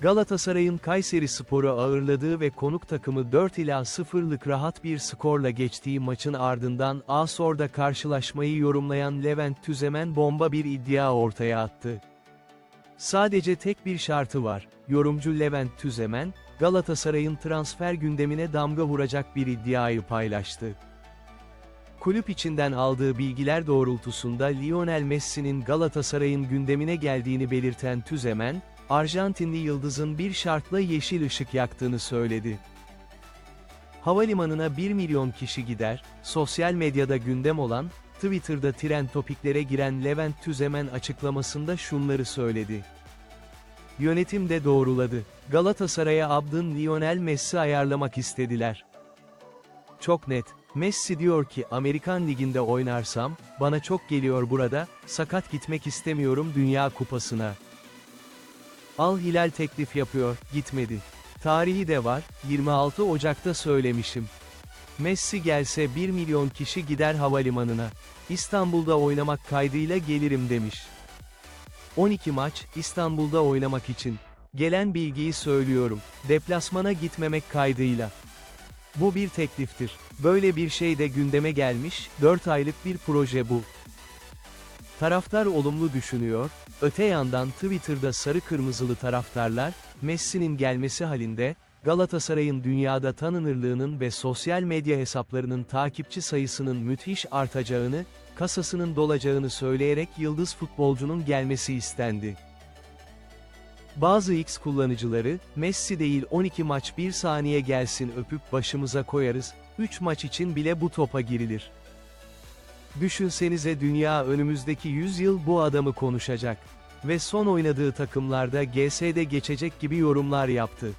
Galatasaray'ın Kayseri Spor'u ağırladığı ve konuk takımı 4 ila 0'lık rahat bir skorla geçtiği maçın ardından Asor'da karşılaşmayı yorumlayan Levent Tüzemen bomba bir iddia ortaya attı. Sadece tek bir şartı var, yorumcu Levent Tüzemen, Galatasaray'ın transfer gündemine damga vuracak bir iddiayı paylaştı. Kulüp içinden aldığı bilgiler doğrultusunda Lionel Messi'nin Galatasaray'ın gündemine geldiğini belirten Tüzemen, Arjantinli yıldızın bir şartla yeşil ışık yaktığını söyledi. Havalimanına 1 milyon kişi gider, sosyal medyada gündem olan, Twitter'da tren topiklere giren Levent Tüzemen açıklamasında şunları söyledi. Yönetim de doğruladı. Galatasaray'a Abdın Lionel Messi ayarlamak istediler. Çok net. Messi diyor ki Amerikan Ligi'nde oynarsam, bana çok geliyor burada, sakat gitmek istemiyorum Dünya Kupası'na. Al Hilal teklif yapıyor, gitmedi. Tarihi de var, 26 Ocak'ta söylemişim. Messi gelse 1 milyon kişi gider havalimanına. İstanbul'da oynamak kaydıyla gelirim demiş. 12 maç, İstanbul'da oynamak için. Gelen bilgiyi söylüyorum, deplasmana gitmemek kaydıyla. Bu bir tekliftir. Böyle bir şey de gündeme gelmiş, 4 aylık bir proje bu. Taraftar olumlu düşünüyor, öte yandan Twitter'da sarı kırmızılı taraftarlar, Messi'nin gelmesi halinde, Galatasaray'ın dünyada tanınırlığının ve sosyal medya hesaplarının takipçi sayısının müthiş artacağını, kasasının dolacağını söyleyerek yıldız futbolcunun gelmesi istendi. Bazı X kullanıcıları, Messi değil 12 maç 1 saniye gelsin öpüp başımıza koyarız, 3 maç için bile bu topa girilir. Düşünsenize dünya önümüzdeki 100 yıl bu adamı konuşacak. Ve son oynadığı takımlarda GS'de geçecek gibi yorumlar yaptı.